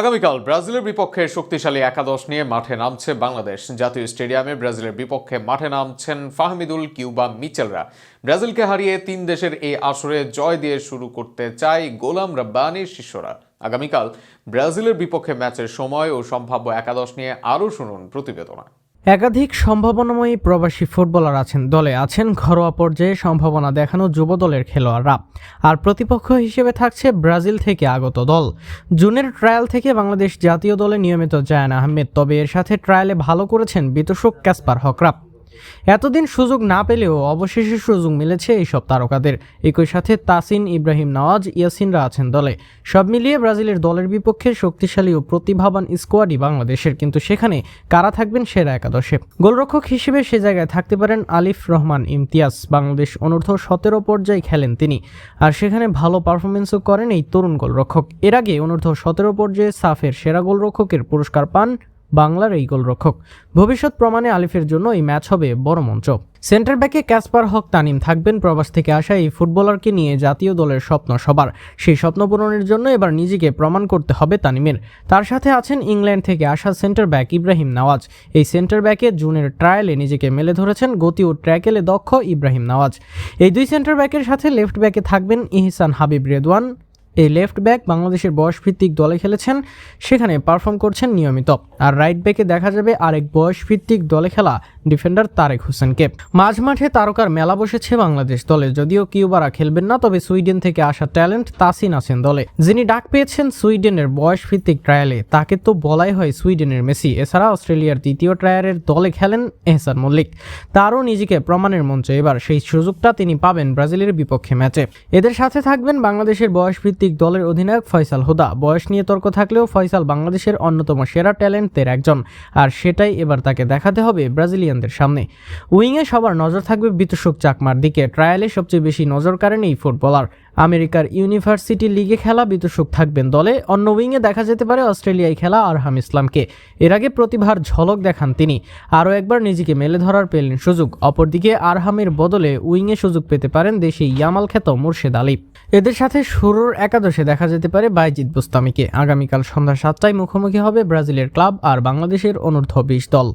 আগামীকাল ব্রাজিলের বিপক্ষে শক্তিশালী একাদশ নিয়ে মাঠে নামছে বাংলাদেশ। জাতীয় স্টেডিয়ামে ব্রাজিলের বিপক্ষে মাঠে নামছেন ফাহমিদুল কিউবা মিচেলরা। ব্রাজিলকে হারিয়ে তিন দেশের এই আসরে জয় দিয়ে শুরু করতে চায় গোলাম রব্বানির শিষ্যরা। আগামীকাল ব্রাজিলের বিপক্ষে ম্যাচের সময় ও সম্ভাব্য একাদশ নিয়ে আরও শুনুন প্রতিবেদনা। একাধিক সম্ভাবনাময়ী প্রবাসী ফুটবলার আছেন দলে। আছেন ঘরোয়া পর্যায়ে সম্ভাবনা দেখানো যুব দলের খেলোয়াড়রা। আর প্রতিপক্ষ হিসেবে থাকছে ব্রাজিল থেকে আগত দল। জুনের ট্রায়াল থেকে বাংলাদেশ জাতীয় দলে নিয়মিত জায়ান আহমেদ, তবে এর সাথে ট্রায়ালে ভালো করেছেন বিতোষক ক্যাসপার হকরাপ এতদিন সুযোগ না পেলেও অবশেষে সুযোগ মিলেছে এইসব তারকাদের। একই সাথে তাসিন ইব্রাহিম নওয়াজ, ইয়াসিনরা আছেন দলে। সব মিলিয়ে ব্রাজিলের দলের বিপক্ষে শক্তিশালী ও প্রতিভাবান স্কোয়াডই বাংলাদেশের, কিন্তু সেখানে কারা থাকবেন সেরা একাদশে? গোলরক্ষক হিসেবে সে জায়গায় থাকতে পারেন আলিফ রহমান ইমতিয়াজ। বাংলাদেশ অনূর্ধ্ব সতেরো পর্যায়ে খেলেন তিনি, আর সেখানে ভালো পারফরমেন্সও করেন এই তরুণ গোলরক্ষক। এর আগে অনূর্ধ্ব সতেরো পর্যায়ে সাফের সেরা গোলরক্ষকের পুরস্কার পান বাংলার এই গোলরক্ষক। ভবিষ্যৎ প্রমাণে আলিফের জন্য এই ম্যাচ হবে বড় মঞ্চ। সেন্টার ব্যাকে ক্যাসপার হক তানিম থাকবেন প্রবাস থেকে আসা এই ফুটবলারকে নিয়ে জাতীয় দলের স্বপ্ন সবার। সেই স্বপ্ন পূরণের জন্য এবার নিজেকে প্রমাণ করতে হবে তানিমের। তার সাথে আছেন ইংল্যান্ড থেকে আসা সেন্টার ব্যাক ইব্রাহিম নওয়াজ। এই সেন্টার ব্যাকে জুনের ট্রায়ালে নিজেকে মেলে ধরেছেন গতি ও ট্র্যাকেলে দক্ষ ইব্রাহিম নওয়াজ। এই দুই সেন্টার ব্যাকের সাথে লেফট ব্যাকে থাকবেন ইহসান হাবিব রেদওয়ান। এই লেফট ব্যাক বাংলাদেশের বয়সভিত্তিক দলে খেলেছেন, সেখানে পারফর্ম করছেন নিয়মিত। আর রাইট ব্যাকে দেখা যাবে আরেক বয়সভিত্তিক দলে খেলা ডিফেন্ডার তারেক হোসেনকে। মাঝ মাঠে তারকার মেলা বসেছে বাংলাদেশ দলে, যদিও কিউবারা খেলবেন না, তবে সুইডেন থেকে আসা ট্যালেন্ট তাসিন আছেন দলে। যিনি ডাক পেয়েছেন সুইডেনের বয়সভিত্তিক ট্রায়ালে তাকে তো বলাই হয় সুইডেনের মেসি। এছাড়া অস্ট্রেলিয়ার দ্বিতীয় ট্রায়ালের দলে খেলেন এহসান মল্লিক। তারও নিজেকে প্রমাণের মঞ্চে। এবার সেই সুযোগটা তিনি পাবেন ব্রাজিলের বিপক্ষে ম্যাচে এদের সাথে থাকবেন বাংলাদেশের বয়সভিত্তিক দলের অধিনায়ক ফয়সাল হুদা। বয়স নিয়ে তর্ক থাকলেও ফয়সাল বাংলাদেশের অন্যতম সেরা ট্যালেন্টদের একজন। আর সেটাই এবার তাকে দেখাতে হবে ব্রাজিলিয়ানদের সামনে। উইংয়ে সবার নজর থাকবে বিতোষক চাকমার দিকে। ট্রায়ালে সবচেয়ে বেশি নজর কাড়েন এই ফুটবলার। আমেরিকার ইউনিভার্সিটি লিগে খেলা বিতুষক থাকবেন দলে। অন্য উইংয়ে দেখা যেতে পারে অস্ট্রেলিয়ায় খেলা আরহাম ইসলামকে। এর আগে প্রতিভার ঝলক দেখান তিনি। আরও একবার নিজেকে মেলে ধরার পেলেন সুযোগ। অপরদিকে আরহামের বদলে উইংয়ে সুযোগ পেতে পারেন দেশে ইয়ামাল খ্যাত মুর্শেদ আলী। এদের সাথে শুরুর একাদশে দেখা যেতে পারে বাইজিদ বুস্তামিকে। আগামীকাল সন্ধ্যা সাতটায় মুখোমুখি হবে ব্রাজিলের ক্লাব আর বাংলাদেশের অনূর্ধ্ব বিশ দল।